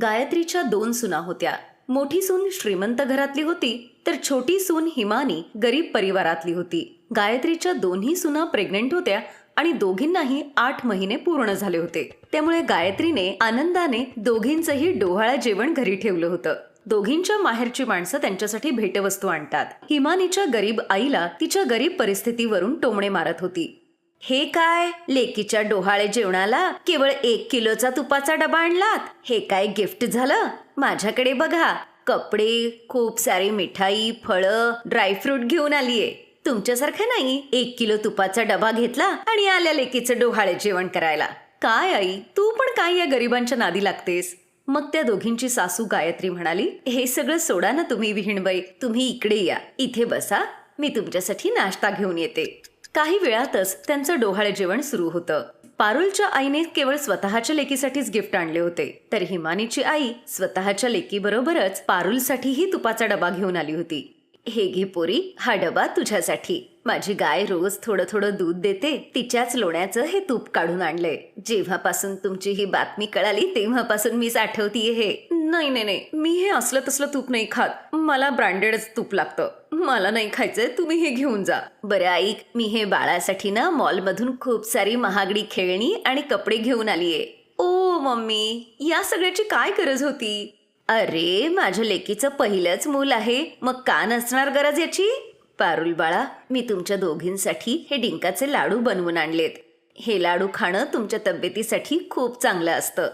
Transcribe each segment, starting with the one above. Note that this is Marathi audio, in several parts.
गायत्रीच्या दोन सुना होत्या. मोठी सून श्रीमंत घरातली होती तर छोटी सून हिमानी गरीब परिवारातली होती. गायत्रीच्या दोन्ही सुना प्रेग्नेंट होत्या आणि दोघींनाही आठ महिने पूर्ण झाले होते. त्यामुळे गायत्रीने आनंदाने दोघींचंही डोहाळं जेवण घरी ठेवलं होतं. दोघींच्या माहेरची माणसं त्यांच्यासाठी भेटवस्तू आणतात. हिमानीच्या गरीब आईला तिच्या गरीब परिस्थितीवरून टोमणे मारत होती. हे काय? लेकीच्या डोहाळे जेवणाला केवळ एक किलोचा तुपाचा डबा आणलात? हे काय गिफ्ट झालं? माझ्याकडे बघा. कपडे खूप सारी मिठाई फळं ड्रायफ्रूट घेऊन आलीये. तुमच्यासारखं नाही एक किलो तुपाचा डबा घेतला आणि आल्या लेकीचं डोहाळे जेवण करायला. काय आई तू पण काय या गरिबांच्या नादी लागतेस? मग त्या दोघींची सासू गायत्री म्हणाली हे सगळं सोडा ना तुम्ही विहीणबाई. तुम्ही इकडे या. इथे बसा. मी तुमच्यासाठी नाश्ता घेऊन येते. काही वेळातच त्यांचं डोहाळे जेवण सुरू होतं. पारुलच्या आईने केवळ स्वतःच्या लेकीसाठीच गिफ्ट आणले होते. तर हिमानीची आई स्वतःच्या लेकीबरोबरच पारुलसाठीही तुपाचा डबा घेऊन आली होती. हे घे पोरी हा डबा तुझ्यासाठी. माझी गाय रोज थोडं थोडं दूध देते तिच्याच लोण्याचं हे तूप काढून आणलंय. जेव्हापासून तुमची ही बातमी कळाली तेव्हापासून मीच आठवतीये हे. नाही नाही नाही. मी हे असलं तसलं तूप नाही खात. मला ब्रँडेडच तूप लागतं. मला नाही खायचंय तुम्ही हे घेऊन जा. बरं ऐक. मी हे बाळासाठी ना मॉलमधून खूप सारी महागडी खेळणी आणि कपडे घेऊन आलीये. ओ मम्मी या सगळ्याची काय गरज होती? अरे माझ्या लेकीचं पहिलंच मूल आहे. मग का नसणार गरज याची? पारुल बाळा मी तुमच्या दोघींसाठी हे डिंकाचे लाडू बनवून आणलेत. हे लाडू खाणं तुमच्या तब्येतीसाठी खूप चांगलं असतं.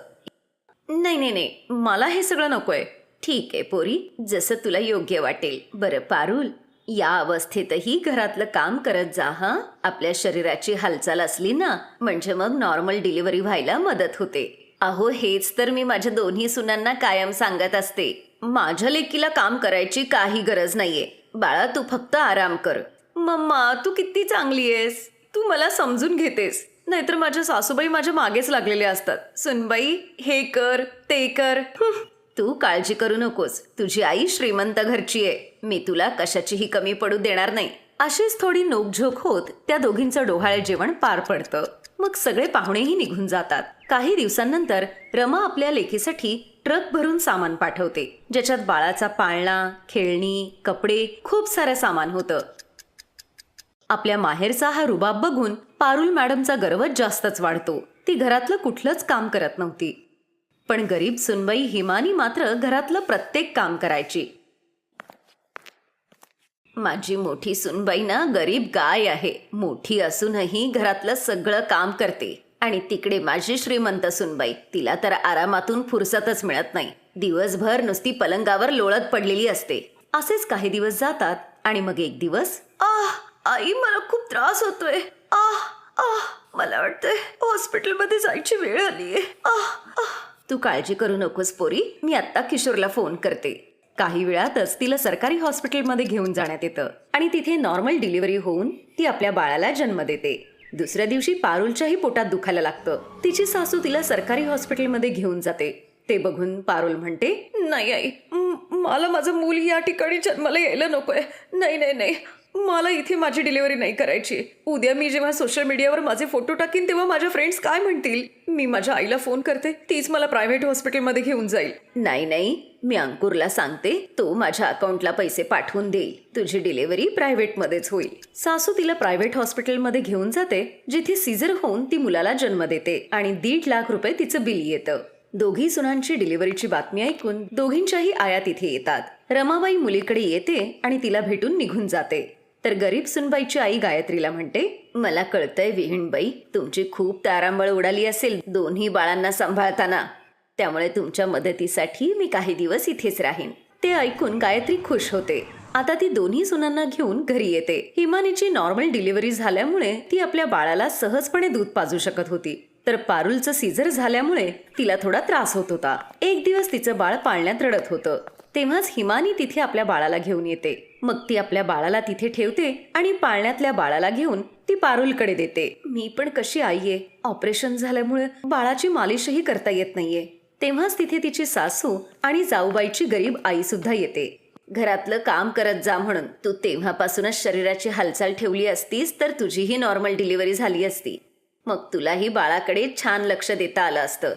नाही नाही नाही मला हे सगळं नकोय. ठीक आहे पोरी जसं तुला योग्य वाटेल. बरं पारुल या अवस्थेतही घरातलं काम करत जा हा? आपल्या शरीराची हालचाल असली ना म्हणजे मग नॉर्मल डिलिव्हरी व्हायला मदत होते. अहो हेच तर मी माझ्या दोन्ही सुनांना कायम सांगत असते. माझ्या लेकीला काम करायची काही गरज नाहीये. बाळा तू फक्त आराम कर. मम्मा तू किती चांगली आहेस. तू मला समजून घेतेस. नाहीतर माझ्या सासूबाई माझ्या मागेच लागलेल्या असतात. सुनबाई हे कर ते कर. तू काळजी करू नकोस. तुझी आई श्रीमंत घरची आहे. मी तुला कशाचीही कमी पडू देणार नाही. अशीच थोडी नोकझोक होत त्या दोघींचं डोहाळे जेवण पार पडतं. मग सगळे पाहुणेही निघून जातात. काही दिवसांनंतर रमा आपल्या लेकीसाठी ट्रक भरून सामान पाठवते ज्याच्यात बाळाचा पाळणा खेळणी कपडे खूप सारं सामान होतं. आपल्या माहेरचा हा रुबाब बघून पारुल मॅडमचा गर्वच जास्तच वाढतो. ती घरातलं कुठलंच काम करत नव्हती. पण गरीब सुनबाई हिमानी मात्र घरातलं प्रत्येक काम करायची. माझी मोठी सुनबाई ना गरीब गाय आहे. मोठी असूनही घरातलं सगळं काम करते. आणि तिकडे माझी श्रीमंत सुनबाई तिला तर आरामातून फुरसतच मिळत नाही. दिवसभर नुसती पलंगावर लोळत पडलेली असते. असेच काही दिवस जातात आणि मग एक दिवस आह आई मला खूप त्रास होतोय. आह आह मला वाटतंय हॉस्पिटलमध्ये जायची वेळ आलीये. आह आह. तू काळजी करू नकोस पोरी. मी आत्ता किशोरला फोन करते. काही वेळातच तिला सरकारी हॉस्पिटलमध्ये घेऊन जाण्यात येतं. आणि तिथे नॉर्मल डिलिव्हरी होऊन ती आपल्या बाळाला जन्म देते. दुसऱ्या दिवशी पारुलच्याही पोटात दुखायला लागतं. तिची सासू तिला सरकारी हॉस्पिटलमध्ये घेऊन जाते. ते बघून पारुल म्हणते नाही आई मला माझं मूल या ठिकाणी जन्माला यायला नकोय. नाही नाही नाही. मला इथे माझी डिलिव्हरी नाही करायची. उद्या मी जेव्हा सोशल मीडियावर माझे फोटो टाकीन तेव्हा माझ्या फ्रेंड्स काय म्हणतील? मी माझ्या आईला फोन करते तीच मला प्रायव्हेट हॉस्पिटलमध्ये घेऊन जाईल. नाही नाही मी अंकुरला सांगते तो माझ्या अकाउंटला पैसे पाठवून देईल. तुझी डिलिव्हरी प्रायव्हेटमध्येच होईल. सासू तिला प्रायव्हेट हॉस्पिटलमध्ये घेऊन जाते जिथे सीझर होऊन ती मुलाला जन्म देते आणि दीड लाख रुपये तिचं बिल येतं. दोघी सुनांची डिलिव्हरीची बातमी ऐकून दोघींच्याही आया तिथे येतात. रमाबाई मुलीकडे येते आणि तिला भेटून निघून जाते. तर गरीब सुनबाईची आई गायत्रीला म्हणते मला कळतंय विहीणबाई तुमची खूप तारांबळ उडाली असेल दोन्ही बाळांना सांभाळताना. त्यामुळे तुमच्या मदतीसाठी मी काही दिवस इथेच राहीन. ते ऐकून गायत्री खुश होते. आता ती दोन्ही सुनांना घेऊन घरी येते. हिमानीची नॉर्मल डिलिव्हरी झाल्यामुळे ती आपल्या बाळाला सहजपणे दूध पाजू शकत होती. तर पारुलचं सीझर झाल्यामुळे तिला थोडा त्रास होत होता. एक दिवस तिचं बाळ पाळण्यात रडत होतं. तेव्हाच हिमानी तिथे आपल्या बाळाला घेऊन येते. मग ती आपल्या बाळाला तिथे ठेवते आणि पाळण्यातल्या बाळाला घेऊन ती पारुलकडे देते. मी पण कशी आई आहे? ऑपरेशन झाल्यामुळे बाळाची मालिशही करता येत नाहीये. तेव्हाच तिथे तिची सासू आणि जाऊबाईची गरीब आई सुद्धा येते. घरातलं काम करत जा म्हणून. तू तेव्हापासूनच शरीराची हालचाल ठेवली असतीस तर तुझीही नॉर्मल डिलिव्हरी झाली असती. मग तुलाही बाळाकडे छान लक्ष देता आलं असतं.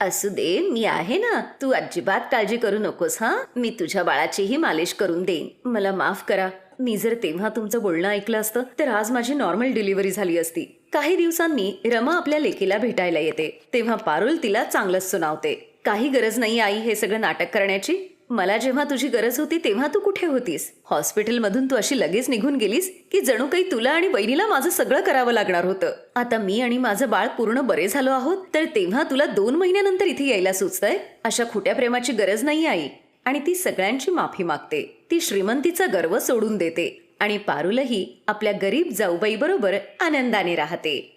असू दे मी आहे ना. तू अजिबात काळजी करू नकोस हा? मी तुझ्या बाळाचीही मालिश करून देईन. मला माफ करा. मी जर तेव्हा तुमचं बोलणं ऐकलं असतं तर आज माझी नॉर्मल डिलिव्हरी झाली असती. काही दिवसांनी रमा आपल्या लेकीला भेटायला येते. तेव्हा पारुल तिला चांगलंच सुनावते. काही गरज नाही आई हे सगळं नाटक करण्याची? मला जेव्हा तुझी गरज होती तेव्हा तू कुठे होतीस? हॉस्पिटलमधून तू अशी लगेच निघून गेलीस की जणू काही तुला आणि बहिणीला माझं सगळं करावं लागणार होतं. आता मी आणि माझं बाळ पूर्ण बरे झालो आहोत तर तेव्हा तुला दोन महिन्यानंतर इथे यायला सुचतंय? अशा खोट्या प्रेमाची गरज नाही आई. आणि ती सगळ्यांची माफी मागते. ती श्रीमंतीचा गर्व सोडून देते. आणि पारूलही आपल्या गरीब जाऊबाई बरोबर आनंदाने राहते.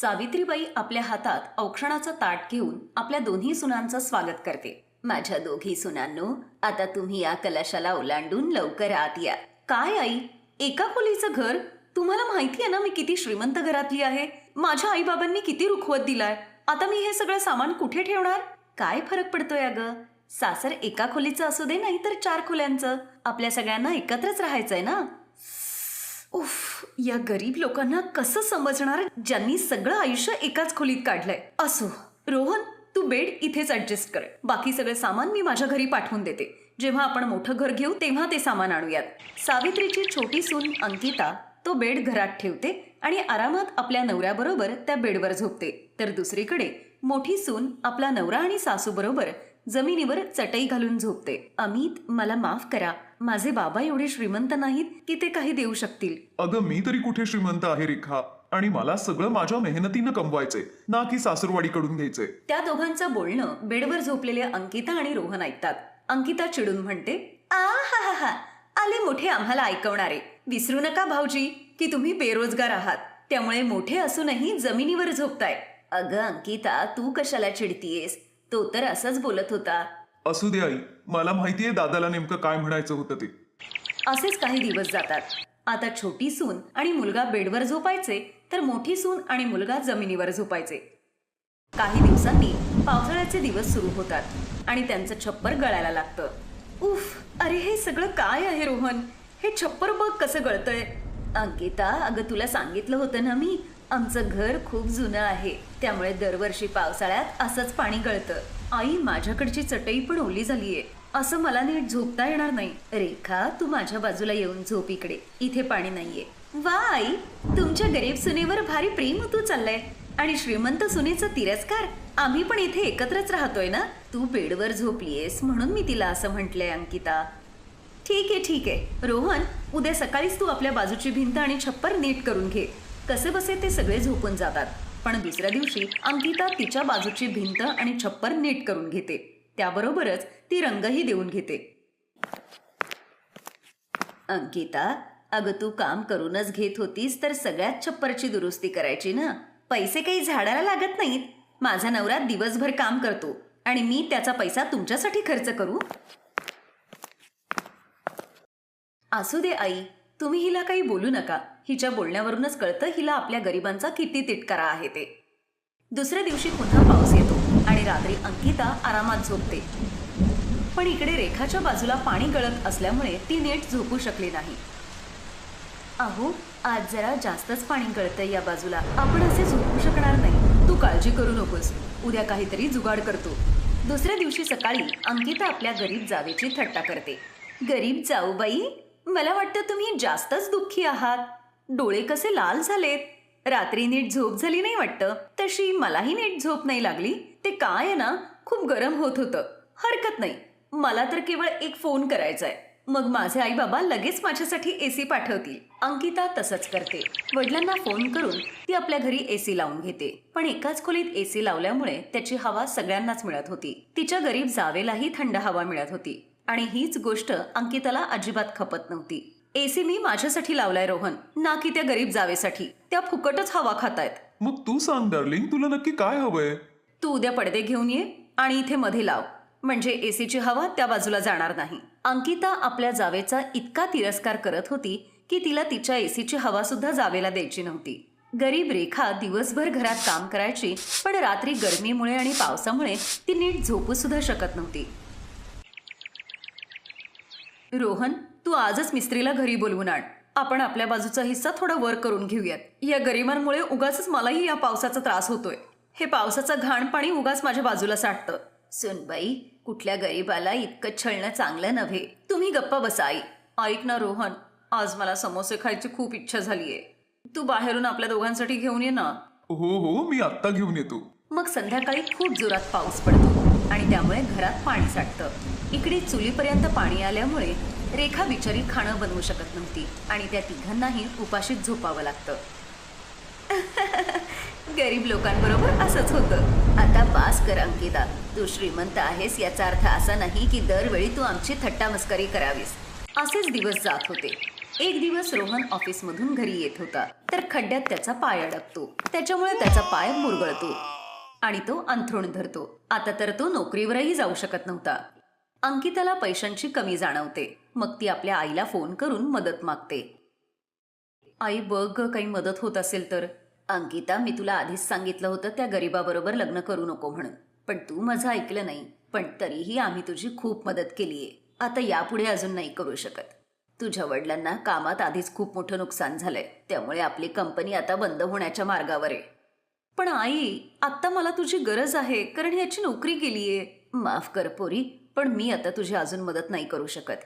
सावित्रीबाई आपल्या हातात औक्षणाचं ताट घेऊन आपल्या दोन्ही सुनांचं स्वागत करते. माझ्या दोघी सुनांनो आता तुम्ही या कलशाला ओलांडून लवकर आत या. काय आई? एका खोलीचं घर? तुम्हाला माहिती आहे ना मी किती श्रीमंत घरातली आहे? माझ्या आई बाबांनी किती रुखवत दिलाय? आता मी हे सगळं सामान कुठे ठेवणार? काय फरक पडतोय अगं? सासर एका खोलीचं असू दे नाही तर चार खोल्यांचं. आपल्या सगळ्यांना एकत्रच राहायचंय ना? उफ या गरीब लोकांना कसं समजणार ज्यांनी सगळं आयुष्य एकाच खोलीत काढलंय? असो रोहन तू बेड इथेच ऍडजस्ट कर. बाकी सगळं सामान मी माझ्या घरी पाठवून देते. जेव्हा आपण मोठं घर घेऊ तेव्हा ते सामान आणूयात. सावित्रीची छोटी सून अंकिता तो बेड घरात ठेवते आणि आरामात आपल्या नवऱ्याबरोबर त्या बेडवर झोपते. तर दुसरीकडे मोठी सून आपला नवरा आणि सासू बरोबर जमिनीवर चटई घालून झोपते. अमित मला माफ करा. माझे बाबा एवढे श्रीमंत नाहीत की ते काही देऊ शकतील. अगं मी तरी कुठे श्रीमंत आहे रेखा? आणि मला सगळं माझ्या मेहनतीनं कमवायचंय ना की सासरवाडीकडून घ्यायचंय. त्या दोघांचं बोलणं बेडवर झोपलेले अंकिता आणि रोहन ऐकतात. अंकिता चिडून म्हणते आ हा हा हा आले मोठे आम्हाला ऐकवणारे. विसरू नका भाऊजी की तुम्ही बेरोजगार आहात. त्यामुळे मोठे असूनही जमिनीवर झोपताय. अगं अंकिता तू कशाला चिडतीयेस? तो तर असंच बोलत होता. असू दे आई मला माहितीये दादाला नेमकं काय म्हणायचं होतं ते. असेच काही दिवस जातात. आता छोटी सून आणि मुलगा बेडवर झोपायचे तर मोठी सून आणि मुलगा जमिनीवर झोपायचे. काही दिवसांनी पावसाळ्याचे दिवस सुरू होतात आणि त्यांचं छप्पर गळायला लागतं. उफ अरे हे सगळं काय आहे रोहन? हे छप्पर बघ कसं गळतंय. अंकिता अगं तुला सांगितलं होतं ना मी आमचं घर खूप जुनं आहे. त्यामुळे दरवर्षी पावसाळ्यात असंच पाणी गळतं. आई माझ्याकडची चटई पण ओली झालीये. असं मला नीट झोपता येणार नाही. रेखा तू माझ्या बाजूला येऊन झोप इकडे. इथे पाणी नाहीये. वा आई! तुमच्या गरीब सुनेवर भारी प्रेम तू चाललंय. आणि श्रीमंत सुनेचा तिरस्कार. आम्ही पण इथे एकत्रच राहतोय ना? तू बेडवर झोपलीयस म्हणून मी तिला असं म्हटलंय अंकिता. ठीक आहे ठीक आहे. रोहन उद्या सकाळीच तू आपल्या बाजूची भिंत आणि छप्पर नीट करून घे. कसे बसे ते सगळे झोपून जातात. पण दुसऱ्या दिवशी अंकिता तिच्या बाजूची भिंत आणि छप्पर नीट करून घेते. त्याबरोबरच ती रंगही देऊन घेते. अंकिता अगं तू काम करूनच घेत होतीस तर सगळ्यात छप्परची दुरुस्ती करायची ना? पैसे काही झाडाला लागत नाहीत. माझा नवरा दिवसभर काम करतो आणि मी त्याचा पैसा तुमच्यासाठी खर्च करू? असू दे आई. तुम्ही हिला काही बोलू नका. हिच्या बोलण्यावरूनच कळतं हिला आपल्या गरिबांचा किती तिटकारा आहे ते. दुसऱ्या दिवशी पुन्हा पाऊस येतो आणि रात्री अंकिता आरामात झोपते. पण इकडे रेखाच्या बाजूला पाणी गळत असल्यामुळे ती नेट झोपू शकली नाही. अहो आज जरा जास्तच पाणी गळतंय या बाजूला. आपण असे झोपू शकणार नाही. तू काळजी करू नकोस. उद्या काहीतरी जुगाड करतो. दुसऱ्या दिवशी सकाळी अंकिता आपल्या गरीब जावेची थट्टा करते. गरीब जाऊ बाई मला वाटतं तुम्ही जास्तच दुःखी आहात. डोळे कसे लाल झालेत? रात्री नीट झोप झाली नाही वाटतं? तशी मलाही नीट झोप नाही लागली. ते काय आहे ना? खूप गरम होत होतं. हरकत नाही. मला तर केवळ एक फोन करायचा आहे मग माझे आई बाबा लगेच माझ्यासाठी एसी पाठवतील. अंकिता तसंच करते. वडिलांना फोन करून ती आपल्या घरी एसी लावून घेते. पण एकाच खोलीत एसी लावल्यामुळे त्याची हवा सगळ्यांनाच मिळत होती. तिच्या गरीब जावेलाही थंड हवा मिळत होती. आणि हीच गोष्ट अंकिताला अजिबात खपत नव्हती. एसी मी माझ्यासाठी लावलाय रोहन. ना की त्या गरीब जावेसाठी. त्या फुकटच हवा खातायत. मग तू सांग डार्लिंग. तुला नक्की काय हवंय? तू उद्या पडदे घेऊन ये आणि इथे मध्ये लाव. म्हणजे एसीची हवा त्या बाजूला जाणार नाही. अंकिता आपल्या जावेचा इतका तिरस्कार करत होती की तिला तिच्या एसीची हवा सुद्धा जावेला द्यायची नव्हती. गरीब रेखा दिवसभर घरात काम करायची पण रात्री गरमीमुळे आणि पावसामुळे ती नीट झोपू सुद्धा शकत नव्हती. रोहन तू आजच मिस्त्रीला घरी बोलवून आण. आपण आपल्या बाजूचा हिस्सा थोडा वर करून घेऊयात. या गरिबांमुळे उगाच मलाही या पावसाचा त्रास होतोय. हे पावसाचं घाण पाणी उगाच माझ्या बाजूला साठतं. सुनबाई कुठल्या गरीबाला इतकं छळणं चांगलं नव्हे. तुम्ही गप्पा बसा आई. ऐक ना रोहन आज मला समोसे खायची खूप इच्छा झालीये. तू बाहेरून आपल्या दोघांसाठी घेऊन ये ना. हो हो मी आत्ता घेऊन येतो. मग संध्याकाळी खूप जोरात पाऊस पडतो आणि त्यामुळे घरात पाणी साठतं. इकडे चुलीपर्यंत पाणी आल्यामुळे रेखा बिचारी खाणं बनवू शकत नव्हती आणि त्या तिघांनाही उपाशीत झोपावं लागतं. गरीब लोकांबरोबर असंच होतं. आता पास कर अंकिता. तू श्रीमंत आहेस याचा अर्थ असा नाही की दरवेळी तू आमची थट्टा मस्करी करावीस. असेच दिवस जात होते. एक दिवस रोहन ऑफिसमधून घरी येत होता. तर खड्ड्यात त्याचा पाय अडकतो. त्याच्यामुळे त्याचा पाय मुरगळतो. आणि तो अंथरुण धरतो. आता तर तो नोकरीवरही जाऊ शकत नव्हता. अंकिताला पैशांची कमी जाणवते. मग ती आपल्या आईला फोन करून मदत मागते. आई बघ ग, काही मदत होत असेल तर. अंकिता मी तुला आधीच सांगितलं होतं त्या गरीबाबरोबर लग्न करू नको म्हणून. पण तू माझं ऐकलं नाही. पण तरीही आम्ही तुझी खूप मदत केलीये. आता यापुढे अजून नाही करू शकत. तुझ्या वडिलांना कामात आधीच खूप मोठं नुकसान झालंय. त्यामुळे आपली कंपनी आता बंद होण्याच्या मार्गावर आहे पण आई आत्ता मला तुझी गरज आहे. कारण याची नोकरी गेलीये माफ कर पोरी. पण मी आता तुझी अजून मदत नाही करू शकत.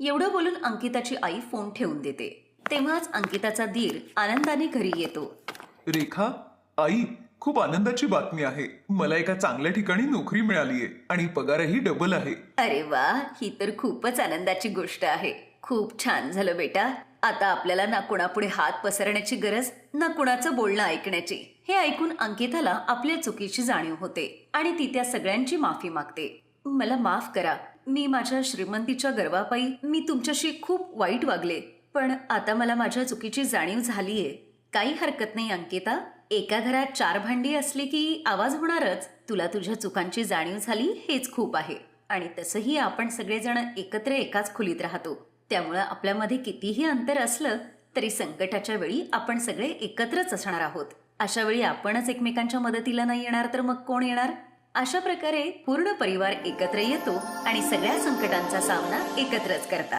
एवढं बोलून अंकिताची आई फोन ठेवून देते. तेव्हाच अंकिताचा धीर आनंदाने घरी येतो. रेखा आई खूप आनंदाची बातमी आहे. मला एका चांगल्या ठिकाणी नोकरी मिळालीये आणि पगारही डबल आहे. अरे वा ही तर खूपच आनंदाची गोष्ट आहे. खूप छान झालं बेटा. आता आपल्याला ना कुणापुढे हात पसरण्याची गरज ना कुणाचं बोलणं ऐकण्याची. हे ऐकून अंकिताला आपल्या चुकीची जाणीव होते आणि ती त्या सगळ्यांची माफी मागते. मला माफ करा. मी माझ्या श्रीमंतीच्या गर्वापायी मी तुमच्याशी खूप वाईट वागले. पण आता मला माझ्या चुकीची जाणीव झालीये. काही हरकत नाही अंकिता. एका घरात चार भांडी असली की आवाज होणारच. तुला तुझ्या चुकांची जाणीव झाली हेच खूप आहे. आणि तसंही आपण सगळेजण एकत्र एकाच खोलीत राहतो. त्यामुळं आपल्यामध्ये कितीही अंतर असलं तरी संकटाच्या वेळी आपण सगळे एकत्रच असणार आहोत. अशा वेळी आपणच एकमेकांच्या मदतीला नाही येणार तर मग कोण येणार? अशा प्रकारे पूर्ण परिवार एकत्र येतो आणि सगळ्या संकटांचा सामना एकत्रच करतात.